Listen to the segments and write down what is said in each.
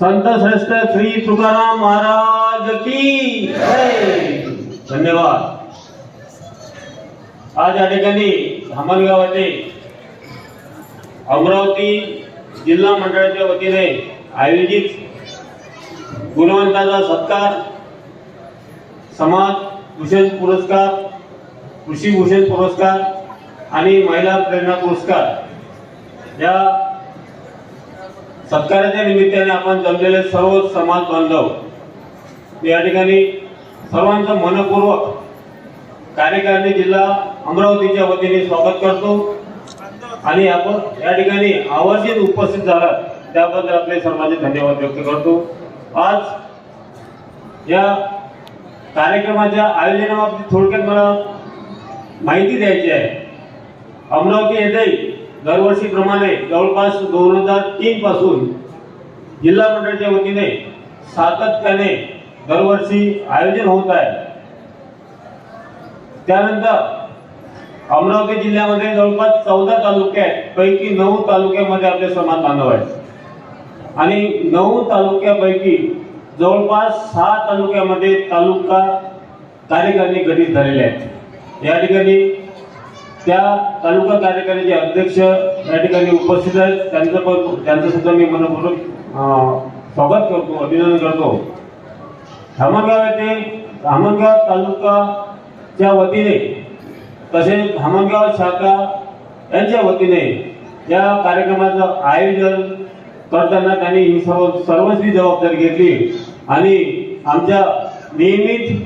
संत श्रेष्ठ श्री तुकाराम महाराज की धन्यवाद. आज या ठिकाणी धामणगाव अमरावती जिल्हा मंडळाच्या वतीने आयोजित गुणवंताचा सत्कार समाज भूषण पुरस्कार कृषी भूषण पुरस्कार आणि महिला प्रेरणा पुरस्कार या सत्काराच्या निमित्ताने आपण जमलेले सर्व समाज बांधव या ठिकाणी सर्वांचं मनपूर्वक कार्यकारिणी जिल्हा अमरावतीच्या वतीने स्वागत करतो. आणि आपण या ठिकाणी आवर्जित उपस्थित झाला त्याबद्दल आपले सर्वांचे धन्यवाद व्यक्त करतो. आज या कार्यक्रमाच्या आयोजनाबाबतीत थोडक्यात मला माहिती द्यायची आहे. अमरावती येथे दरवर्षीप्रमाणे जवळपास दोन हजार तीन पासून जिल्हा मंडळाच्या वतीने सातत्याने दरवर्षी आयोजन होत आहे. त्यानंतर अमरावती जिल्ह्यामध्ये जवळपास चौदा तालुके आहेत पैकी नऊ तालुक्यामध्ये आपले समाज बांधव आहेत. आणि नऊ तालुक्यापैकी जवळपास सहा तालुक्यामध्ये तालुका कार्यकारिणी गठीत झालेले आहेत. या ठिकाणी त्या तालुका कार्यकारीचे अध्यक्ष या ठिकाणी उपस्थित आहेत त्यांचं पण त्यांचं सुद्धा मी मनपूर्वक स्वागत करतो अभिनंदन करतो. धामणगाव येथे धामणगाव तालुकाच्या वतीने तसेच धामणगाव शाखा यांच्या वतीने या कार्यक्रमाचं आयोजन करताना त्यांनी ही सर्व सर्वस्वी जबाबदारी घेतली आणि आमच्या नियमित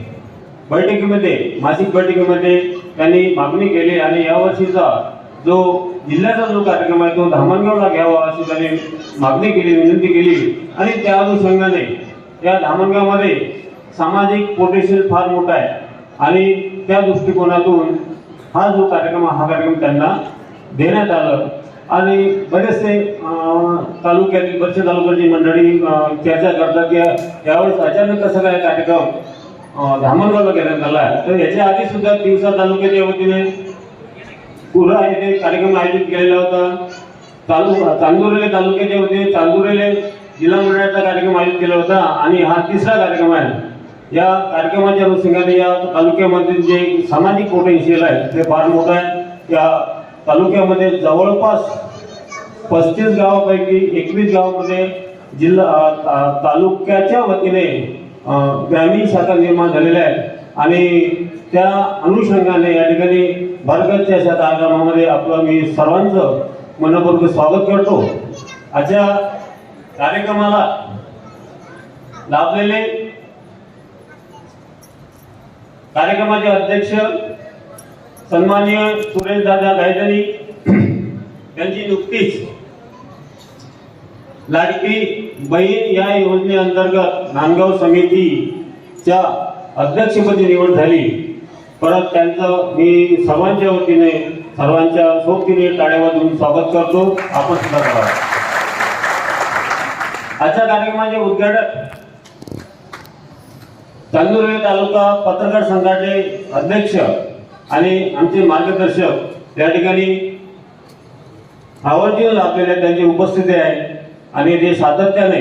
बैठकीमध्ये मासिक बैठकीमध्ये त्यांनी मागणी केली आणि यावर्षीचा जो जिल्ह्याचा जो कार्यक्रम आहे तो धामणगावला घ्यावा अशी त्यांनी मागणी केली विनंती केली. आणि त्या अनुषंगाने या धामणगावमध्ये सामाजिक पोटेन्शियल फार मोठा आहे. आणि त्या दृष्टिकोनातून हा जो कार्यक्रम हा कार्यक्रम त्यांना देण्यात आलं. आणि बरेचसे तालुक्यातील बरेचसे तालुक्याची मंडळी चर्चा करतात की यावेळेस अचानक कसं काय कार्यक्रम धामणगावला घेण्यात आला आहे तर याच्या आधी सुद्धा दिवसा तालुक्याच्या वतीने पुरा येथे कार्यक्रम आयोजित केलेला होता. तालु चांदुरेले तालुक्याच्या वतीने चांदुरेले जिल्हा मंडळाचा कार्यक्रम आयोजित केला होता आणि हा तिसरा कार्यक्रम आहे. या कार्यक्रमाच्या अनुषंगाने या तालुक्यामध्ये जे सामाजिक पोटेन्शियल आहे ते फार मोठं आहे. या तालुक्यामध्ये जवळपास पस्तीस गावापैकी एकवीस गावामध्ये जिल्हा ता- तालुक्याच्या वतीने ग्रामीण शाखा निर्माण झालेल्या आहेत. आणि त्या अनुषंगाने या ठिकाणी भारताच्या अशा कार्यक्रमामध्ये आपलं मी सर्वांचं मनपूर्वक स्वागत करतो. आजच्या कार्यक्रमाला लाभलेले कार्यक्रमाचे अध्यक्ष सन्माननीय सुरेश दादा गायधनी यांची नुकतीच लाडकी बहीण या योजनेअंतर्गत नांदगाव समितीच्या अध्यक्षपदी निवड झाली. परत त्यांचं मी सर्वांच्या वतीने सर्वांच्या सोबतीने टाळ्या स्वागत करतो. आपण सुद्धा करा. आजच्या कार्यक्रमाचे उद्घाटन चांदुर्वे तालुका पत्रकार संघाचे अध्यक्ष आणि आमचे मार्गदर्शक या ठिकाणी आवर्जून आपल्याला त्यांची उपस्थिती आहे. आणि ते सातत्याने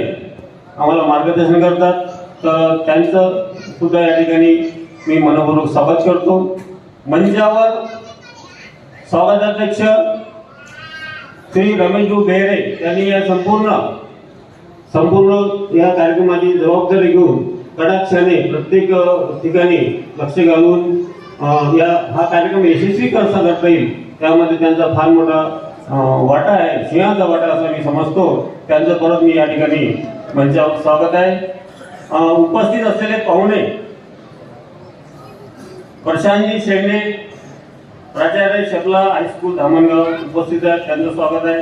आम्हाला मार्गदर्शन करतात तर त्यांचं सुद्धा या ठिकाणी मी मनपूर्वक स्वागत करतो. मंचावर स्वागताध्यक्ष श्री रमेशभाऊ बेहरे यांनी या संपूर्ण संपूर्ण या कार्यक्रमाची जबाबदारी घेऊन कडाक्षाने प्रत्येक ठिकाणी लक्ष घालून या हा कार्यक्रम यशस्वी कसा करता येईल. त्यामध्ये त्यांचा फार मोठा वाटा आहे. सिंहाचा वाटा असं मी समजतो. त्यांचं परत मी या ठिकाणी मंचावर स्वागत आहे. उपस्थित असलेले पाहुणे प्रशांतजी शेंडे प्राचार्य शकला हायस्कूल धामणगाव उपस्थित आहेत. त्यांचं स्वागत आहे.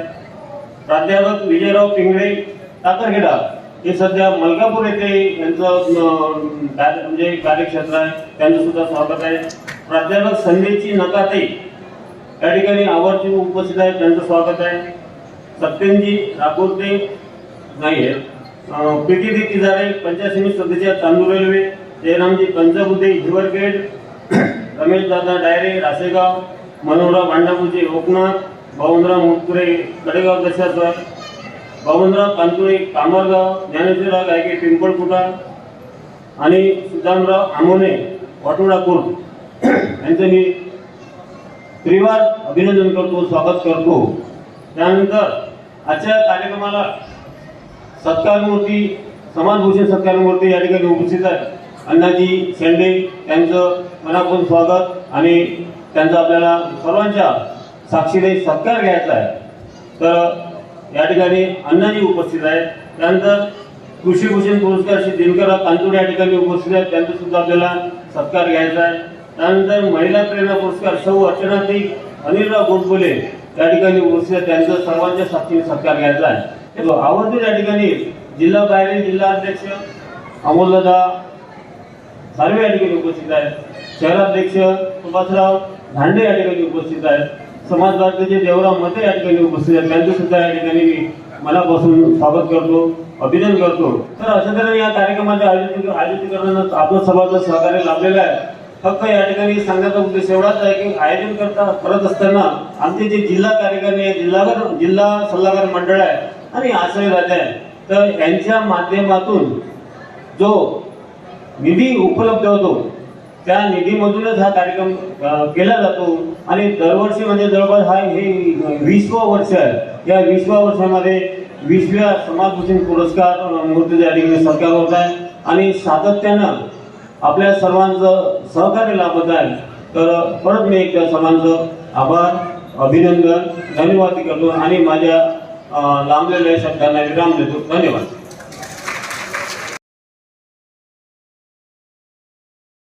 प्राध्यापक विजयराव पिंगळे टाकरखेडा हे सध्या मलकापूर येथे यांचं म्हणजे कार्यक्षेत्र आहे. त्यांचं सुद्धा स्वागत आहे. प्राध्यापक संजयची नकाते या ठिकाणी आवर्जून उपस्थित आहेत त्यांचं स्वागत आहे. सत्यनजी राकोते नाही आहेत. प्रीती तिजारे पंचायत सदस्य तांदूळ रेल्वे जयरामजी पंचबुद्धे हिवरगेट रमेश दादा डायरे रासेगाव मनोहरराव भांडापूरचे लोकनाथ भाऊंद्राव मुटकुरे कडेगाव दशासर बबनराव कांतुळे कामरगाव ज्ञानेश्वरराव गायके पिंपळकुटा आणि सुदामराव आमोने वाटोडा कोर्ट. यांचं मी श्रीवाद अभिनंदन करतो स्वागत करतो. त्यानंतर आजच्या कार्यक्रमाला सत्कारमूर्ती समाजभूषण सत्कारमूर्ती या ठिकाणी उपस्थित आहेत. अण्णाजी शेंडे यांचं मनापासून स्वागत आणि त्यांचा आपल्याला सर्वांच्या साक्षीने सत्कार घ्यायचा आहे. तर या ठिकाणी अण्णाजी उपस्थित आहेत. त्यानंतर कृषीभूषण पुरस्कार श्री दिनकर कांतुरे या ठिकाणी उपस्थित आहेत. त्यांचा सुद्धा आपल्याला सत्कार घ्यायचा आहे. त्यानंतर महिला प्रेरणा पुरस्कार सौ अर्चनाताई अनिलराव गोडबोले त्या ठिकाणी उपस्थित त्यांचा सर्वांच्या साक्षीने सत्कार घ्यायचा आहे. तो आवर्जून या ठिकाणी जिल्हा बाहेरील जिल्हा अध्यक्ष अमोलदा सार्वे या ठिकाणी उपस्थित आहेत. शहराध्यक्ष सुभाषराव धांडे या ठिकाणी उपस्थित आहेत. समाज भारतीचे देवराव मते या ठिकाणी उपस्थित आहेत. त्यांचं सुद्धा या ठिकाणी मी मनापासून स्वागत करतो अभिनंदन करतो. तर अशा तऱ्हेने या कार्यक्रमाच्या आयोजित आयोजकांना आपलं सर्वांचं सहकार्य लाभलेलं आहे. फक्त या ठिकाणी सांगण्याचा उद्देश एवढाच आहे की आयोजन करता करत असताना आमचे जे जिल्हा कार्यकारी आहे जिल्हावर जिल्हा सल्लागार मंडळ आहे आणि आश्रय राजा आहे तर यांच्या माध्यमातून जो निधी उपलब्ध होतो त्या निधीमधूनच हा कार्यक्रम केला जातो. आणि दरवर्षी म्हणजे जवळपास हा हे वीसवं वर्ष आहे. या वीसव्या वर्षामध्ये विसव्या समाजभूषण पुरस्कार मूर्ती या ठिकाणी सरकार होत आहे. आणि सातत्यानं आपल्या सर्वांचं सहकार्य लाभत आहे. तर परत मी एकदा सर्वांचं आभार अभिनंदन धन्यवाद करतो आणि माझ्या लांबलेल्या शब्दांना विराम देतो. धन्यवाद.